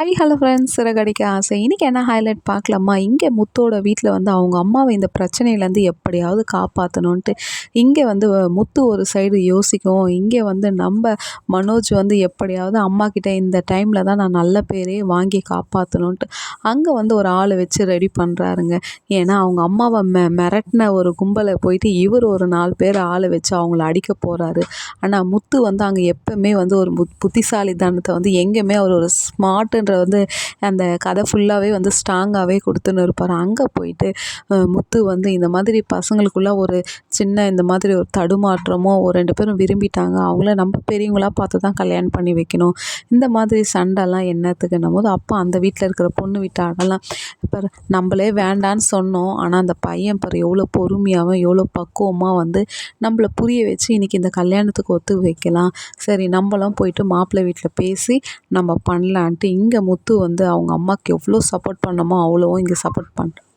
High hello friends Siragadikka ஆசை. இன்றைக்கி என்ன ஹைலைட் பார்க்கலாமா? இங்கே முத்தோட வீட்டில் வந்து அவங்க அம்மாவை இந்த பிரச்சனையிலேருந்து எப்படியாவது காப்பாற்றணுன்ட்டு இங்கே வந்து முத்து ஒரு சைடு யோசிக்கும். இங்கே வந்து நம்ம மனோஜ் வந்து எப்படியாவது அம்மா கிட்டே இந்த டைமில் தான் நான் நல்ல பேரே வாங்கி காப்பாற்றணுன்ட்டு அங்கே வந்து ஒரு ஆளை வச்சு ரெடி பண்ணுறாருங்க ஏன்னா அவங்க அம்மாவை மெ மிரட்டின ஒரு கும்பலை போயிட்டு இவர் ஒரு நாலு பேர் ஆளை வச்சு அவங்கள அடிக்க போகிறாரு ஆனால் முத்து வந்து அங்கே எப்போவுமே வந்து ஒரு புத்திசாலித்தனத்தை வந்து எங்கேயுமே அவர் ஒரு ஸ்மார்ட்டுன்ற வந்து அந்த கதை ஃபுல்லாகவே வந்து ஸ்ட்ராங்காகவே கொடுத்துன்னு இருப்பார். அங்கே போயிட்டு முத்து வந்து இந்த மாதிரி பசங்களுக்குள்ள ஒரு சின்ன இந்த மாதிரி ஒரு தடுமாற்றமோ ஒரு ரெண்டு பேரும் விரும்பிட்டாங்க அவங்கள நம்ம பெரியவங்களாக பார்த்து தான் கல்யாணம் பண்ணி வைக்கணும். இந்த மாதிரி சண்டைலாம் என்னத்துக்குன்னும் போது அப்போ அந்த வீட்டில் இருக்கிற பொண்ணு வீட்டு ஆடெல்லாம் இப்போ நம்மளே வேண்டான்னு சொன்னோம். ஆனால் அந்த பையன் பாரு எவ்வளோ பொறுமையாகவும் எவ்வளோ பக்குவமாக வந்து நம்மளை புரிய வச்சு இன்றைக்கி இந்த கல்யாணத்துக்கு ஒத்து வைக்கலாம். சரி நம்மளும் போயிட்டு மாப்பிள்ளை வீட்டில் பேசி நம்ம பண்ணலான்ட்டு இங்கே முத்து வந்து அவங்க அம்மாவுக்கு எவ்வளோ சப்போர்ட் பண்ணமோ அவ்வளோவும் இங்கே சப்போர்ட் பண்ணுறான்